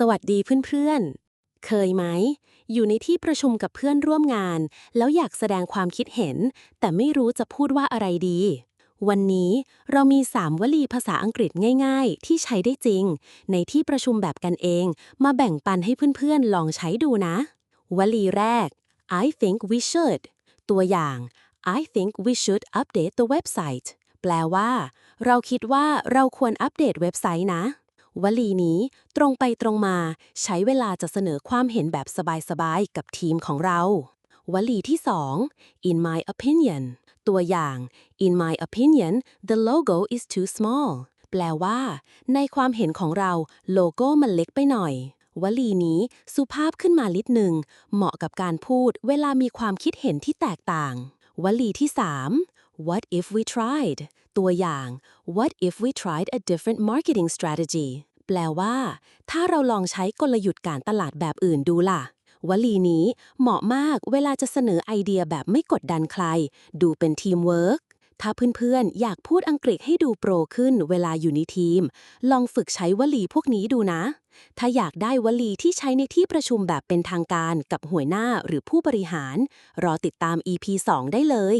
สวัสดีเพื่อนๆ เคยไหม อยู่ในที่ประชุมกับเพื่อนร่วมงาน แล้วอยากแสดงความคิดเห็น แต่ไม่รู้จะพูดว่าอะไรดี วันนี้เรามี 3 วลีภาษาอังกฤษง่าย ๆ ที่ใช้ได้จริง ในที่ประชุมแบบกันเอง มาแบ่งปันให้เพื่อนๆ ลองใช้ดูนะ วลีแรก I think we should ตัวอย่าง I think we should update the website แปลว่า เราคิดว่าเราควรอัปเดตเว็บไซต์นะ วลีนี้ตรงไปตรงมา ใช้เวลาจะเสนอความเห็นแบบสบายๆ กับทีมของเรา วลีที่ 2 in my opinion ตัวอย่าง in my opinion the logo is too small แปลว่า ในความเห็นของเราโลโก้มันเล็กไปหน่อยวลีนี้สุภาพขึ้นมาลิดหนึ่ง เหมาะกับการพูดเวลามีความคิดเห็นที่แตกต่าง วลีที่ 3 what if we tried ตัวอย่าง what if we tried a different marketing strategy แปลว่า ถ้าเราลองใช้กลยุทธ์การตลาดแบบอื่นดูล่ะ วลีนี้เหมาะมากเวลาจะเสนอไอเดียแบบไม่กดดันใคร ดูเป็นทีมเวิร์กถ้าเพื่อนๆ อยากพูดอังกฤษให้ดูโปรขึ้นเวลาอยู่ในทีม ลองฝึกใช้วลีพวกนี้ดูนะ ถ้าอยากได้วลีที่ใช้ในที่ประชุมแบบเป็นทางการกับหัวหน้าหรือผู้บริหาร รอติดตาม EP 2 ได้เลย